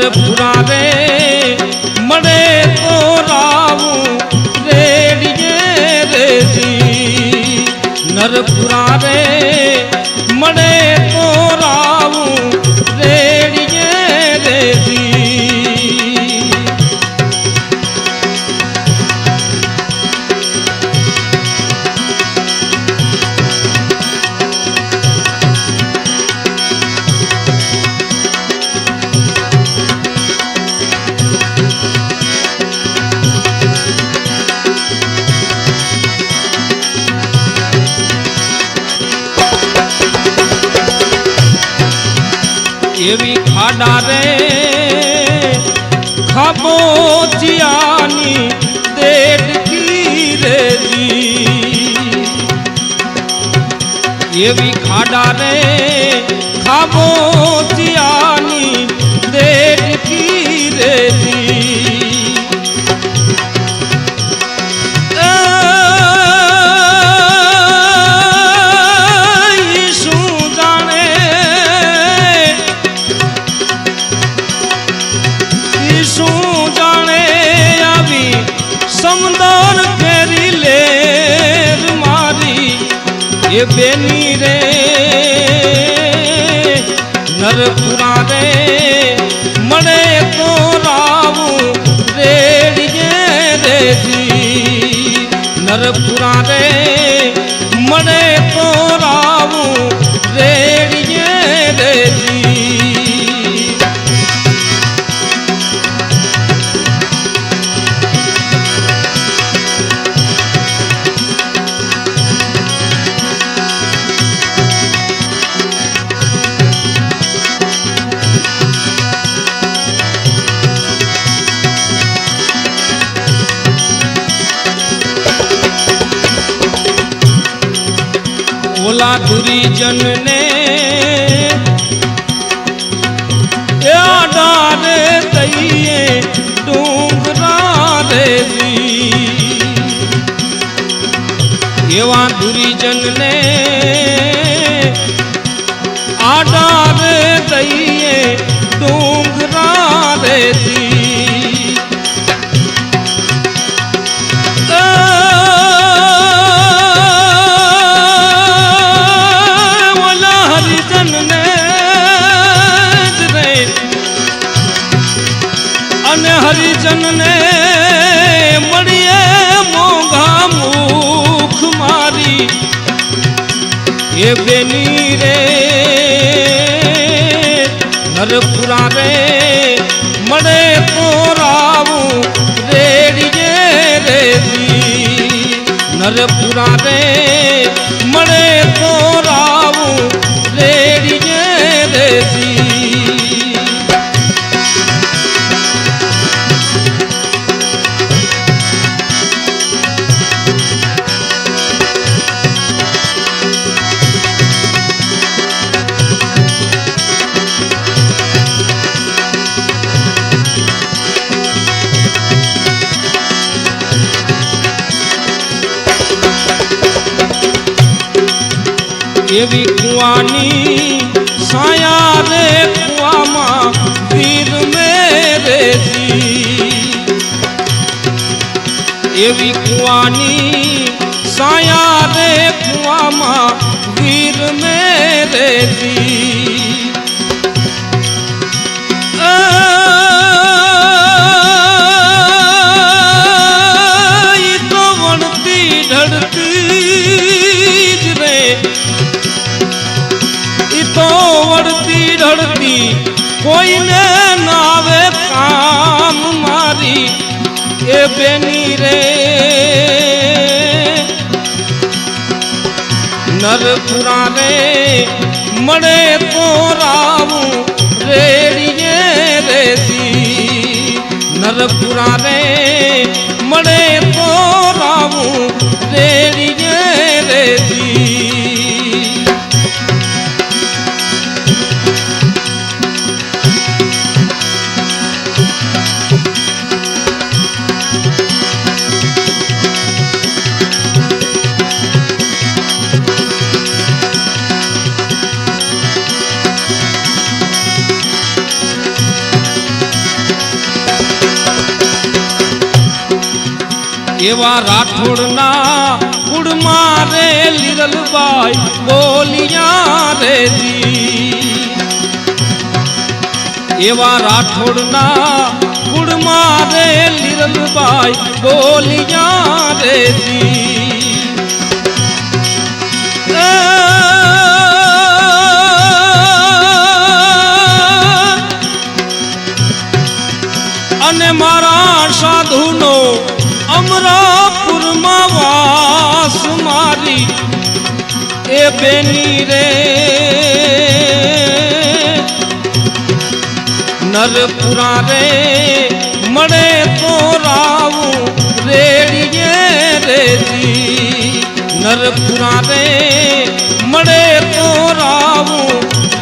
નરપુરા પુરાવે મળે તો રાવું રેડીએ રેજી નર પુરાવે મળે તો રાવું એવી ખાડા રે. ખાબો જિયાની દેડકી રેજી એવી ખાડા રે. ખાબો જિયાની દેડકી રેજી એ બેની રે, નરપુરા રે મળે તો રાવું રેડીએ રેજી નરપુરા રે મળે તો રાવું ઓલા દુરીજન ને ડારે તૈયે ડુંગરા રેવી એવા દુરીજન અને હરિજનને મળીએ મોઘા મુખ મારી. એ બેની રે નરપુરા રે એવી કુવાની સાયા રે કુવામાં પીર મેરેજી એવી કુવાની સાયા રે કુવામાં વીર મેરેજી ઢળતી કોઈને નાવે કામ મારી. એ બેની રે. નરપુરા રે, મળે તો રાવું રેડીએ રેતી. નરપુરા રે, મળે તો રાવું રેડીએ એવા રાઠોડના કુળમાં રે લીરલબાઈ બોલિયા રેજી એવા રાઠોડના કુળમાં રે લીરલબાઈ બોલિયા રેજી મારી એ બેની રે નરપુરા રે મળે તો રાવું રેડીએ રેજી નરપુરા રે મળે તો રાવું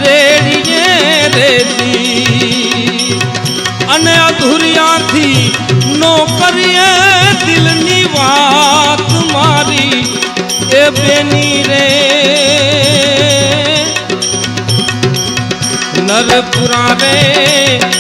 રેડીએ રેજી અને અધુરિયાથી નો દિલની વાત બેની રે. નરપુરા રે